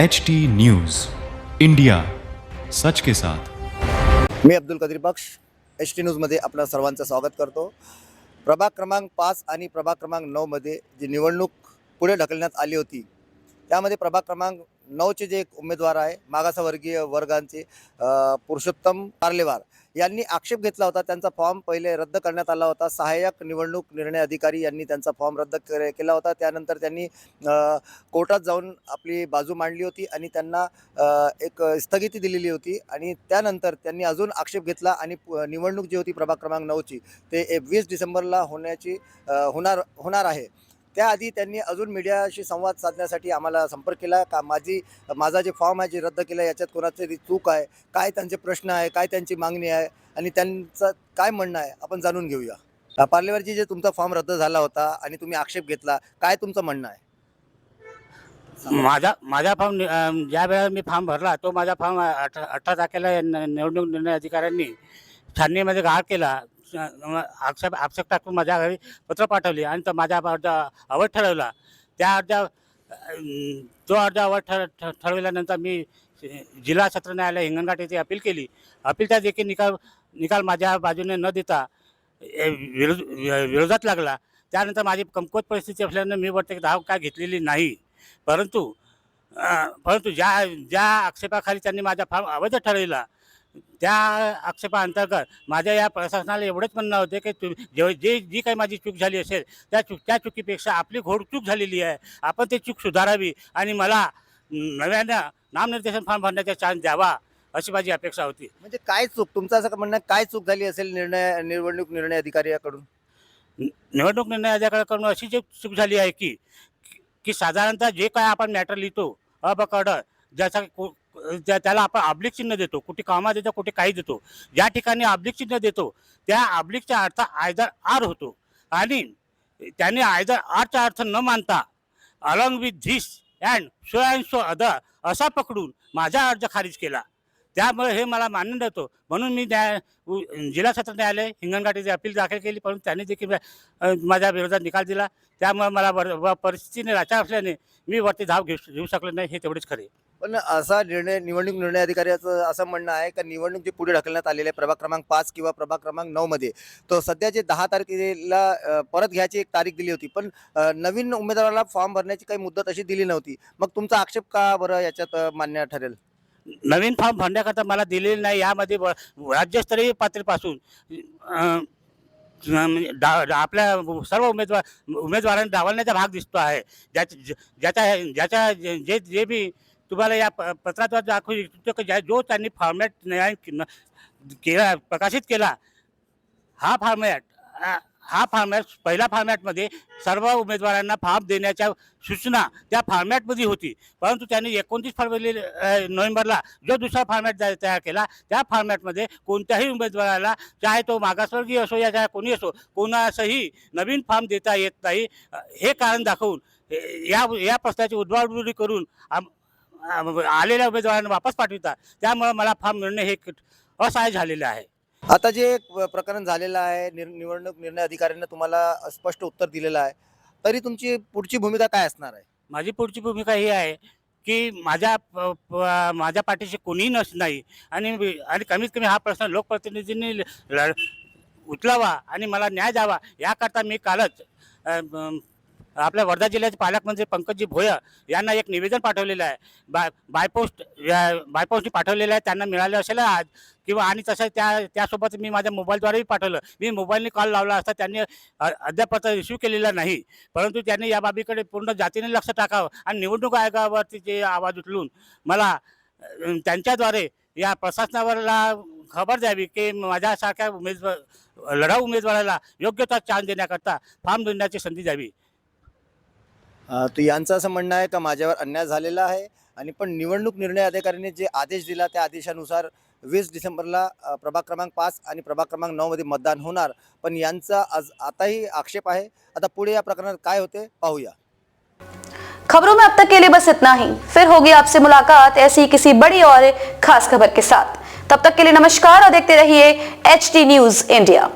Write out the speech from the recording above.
H T news India सच के साथ. मी अब्दुल कदीर बक्ष एच टी न्यूजमध्ये आपलं सर्वांचं स्वागत करतो. प्रभाग क्रमांक पाच आणि प्रभाग क्रमांक नऊमध्ये जी निवडणूक पुढे ढकलण्यात आली होती त्यामध्ये प्रभाग क्रमांक नऊचे जे एक उमेदवार आहे मागासवर्गीय वर्गांचे पुरुषोत्तम पार्लेवार यांनी आक्षेप घेतला होता. त्यांचा फॉर्म पहिले रद्द करण्यात आला होता. सहाय्यक निवडणूक निर्णय अधिकारी यांनी त्यांचा फॉर्म रद्द केला होता. त्यानंतर त्यांनी कोर्टात जाऊन आपली बाजू मांडली होती आणि त्यांना एक स्थगिती दिलेली होती आणि त्यानंतर त्यांनी अजून आक्षेप घेतला आणि पु- निवडणूक जी होती प्रभाग क्रमांक नऊची ते वीस डिसेंबरला होण्याची होणार होणार आहे. त्याआधी त्यांनी अजून मीडियाशी संवाद साधण्यासाठी आम्हाला संपर्क केला. का माझी माझा जे फॉर्म आहे जे रद्द केला याच्यात कोणाची तरी चूक आहे काय त्यांचे प्रश्न आहे काय त्यांची मागणी आहे आणि त्यांचं काय म्हणणं आहे आपण जाणून घेऊया. पार्लेवरची जे तुमचा फॉर्म रद्द झाला होता आणि तुम्ही आक्षेप घेतला काय तुमचं म्हणणं आहे? माझा माझा फॉर्म ज्या वेळेला मी फॉर्म भरला तो माझा फॉर्म अठरा अठरा तारखेला या न- निवडणूक निर्णय अधिकाऱ्यांनी छाननीमध्ये गाळ केला. आक्षेप आक्षेप टाकून माझ्या घरी पत्र पाठवली आणि तो माझा अर्ज अवैध ठरवला. त्या अर्ज तो अर्ज अवैध ठर ठरविल्यानंतर मी जिल्हा सत्र न्यायालय हिंगणघाट येथे अपील केली. अपीलचा देखील निकाल निकाल माझ्या बाजूने न देता विरोध विरोधात लागला. त्यानंतर माझी कमकुवत परिस्थिती असल्यानं मी वरती धाव काय घेतलेली नाही. परंतु परंतु ज्या ज्या आक्षेपाखाली त्यांनी माझा फार्म अवैध ठरविला त्या आक्षेपाअंतर्गत माझ्या या प्रशासनाला एवढंच म्हणणं होते की तु जे जे जी काही माझी चूक झाली असेल त्या चूक त्या चुकीपेक्षा आपली घोड चूक झालेली आहे. आपण ते चूक सुधारावी आणि मला नव्यानं नामनिर्देशन फॉर्म भरण्याचा चान्स द्यावा अशी माझी अपेक्षा होती. म्हणजे काय चूक? तुमचं असं म्हणणं काय चूक झाली असेल निर्णय निवडणूक निर्णय अधिकाऱ्याकडून? निवडणूक निर्णय अधिकाऱ्याकडून अशी जी चूक झाली आहे की की साधारणतः जे काय आपण मॅटर लिहितो अब ऑर्डर ज्याचा को- त्या- त्याला आपण आब्लिक चिन्ह देतो कुठे कामा देतो कुठे काही देतो ज्या ठिकाणी आब्लिक चिन्ह देतो त्या आब्लिकचा अर्थ आयदर आर होतो. आणि त्याने आयदर आरचा अर्थ न मानता along with this and so and so other असा पकडून माझा अर्ज खारिज केला. त्यामुळे हे मला मान्य नव्हतं म्हणून मी न्याय जिल्हा सत्र न्यायालय हिंगणघाट येथे अपील दाखल केली परंतु त्यांनी देखील माझ्या विरोधात निकाल दिला. त्यामुळे मला वर व परिस्थितीने राचा असल्याने मी वरती धाव घेऊ घेऊ शकलो नाही हे तेवढेच खरे. पण असा निर्णय निवडणूक निर्णय अधिकाऱ्याचं असं म्हणणं आहे का निवडणूक जी पुढे ढकलण्यात आलेली आहे प्रभाग क्रमांक पाच किंवा प्रभाग क्रमांक नऊमध्ये तो सध्या जे दहा तारखेला परत घ्यायची एक तारीख दिली होती. पण नवीन उमेदवाराला फॉर्म भरण्याची काही मुदत अशी दिली नव्हती. मग तुमचा आक्षेप का बरं याच्यात मान्य ठरेल? नवीन फॉर्म भरण्याकरता मला दिलेली नाही यामध्ये राज्यस्तरीय पातळीपासून म्हणजे डा आपल्या सर्व उमेदवार उमेदवारांनी डावलण्याचा भाग दिसतो आहे. ज्याच्या ज्याच्या ज्याच्या जे जे जे बी तुम्हाला या प पत्राद्वारे दाखवू इच्छितो की ज्या जो त्यांनी फॉर्मॅट न्याय केला प्रकाशित केला हा फॉर्मॅट हा फॉर्मॅट पहिल्या फॉर्मॅटमध्ये सर्व उमेदवारांना फॉर्म देण्याच्या सूचना त्या फॉर्मॅटमध्ये होती. परंतु त्यांनी एकोणतीस फरवरी नोव्हेंबरला जो दुसरा फॉर्मॅट तयार केला त्या फॉर्मॅटमध्ये कोणत्याही उमेदवाराला चाहे तो मागासवर्गीय असो या चाहे कोणी असो कोणासही नवीन फॉर्म देता येत नाही. हे कारण दाखवून या या प्रश्नाची उद्वाडुरी करून आम- आलेल्या उमेदवारांना वापस पाठवितात त्यामुळे मला फॉर्म मिळणे हे असहाय्य झालेलं आहे. आता जे प्रकरण झालेलं आहे निर निवडणूक निर्णय अधिकाऱ्यांना तुम्हाला स्पष्ट उत्तर दिलेलं आहे. तरी तुमची पुढची भूमिका काय असणार आहे? माझी पुढची भूमिका ही आहे की माझ्या माझ्या पाठीशी कोणीही नस नाही. आणि आणि कमीत कमी हा प्रश्न लोकप्रतिनिधींनी उचलावा आणि मला न्याय द्यावा याकरता मी कालच आपल्या वर्धा जिल्ह्याचे पालकमंत्री म्हणजे पंकजी भोयर यांना एक निवेदन पाठवलेलं आहे. बाय बायपोस्ट बायपोस्टने पाठवलेलं आहे त्यांना मिळालं असेल आज किंवा आणि तसं त्या त्यासोबत मी माझ्या मोबाईलद्वारेही पाठवलं. मी मोबाईलने कॉल लावला असता त्यांनी अ- अद्याप रिसिव्ह केलेला नाही. परंतु त्यांनी या बाबीकडे पूर्ण जातीने लक्ष टाकावं आणि निवडणूक आयोगावरती जे आवाज उचलून मला त्यांच्याद्वारे या प्रशासनावरला खबर द्यावी की माझ्यासारख्या उमेदवार लढाऊ उमेदवाराला योग्य तो चान्स देण्याकरता फॉर्म देण्याची संधी द्यावी. तर यांचं असं म्हणणं आहे का माझ्यावर अन्याय झालेला आहे आणि पण निवडणूक निर्णय अधिकाऱ्यांनी जे आदेश दिला त्या आदेशानुसार वीस डिसेंबरला प्रभाग क्रमांक पाच आणि प्रभाग क्रमांक नऊमध्ये मतदान होणार. पण यांचा आज आताही आक्षेप आहे. आता पुढे या प्रकरणात काय होते पाहूया. खबरों में अब तक के लिए बस इतना ही. फिर होगी आपसे मुलाकात ऐसी किसी बड़ी और खास खबर के साथ. तब तक के लिए नमस्कार और देखते रहिए एच टी न्यूज इंडिया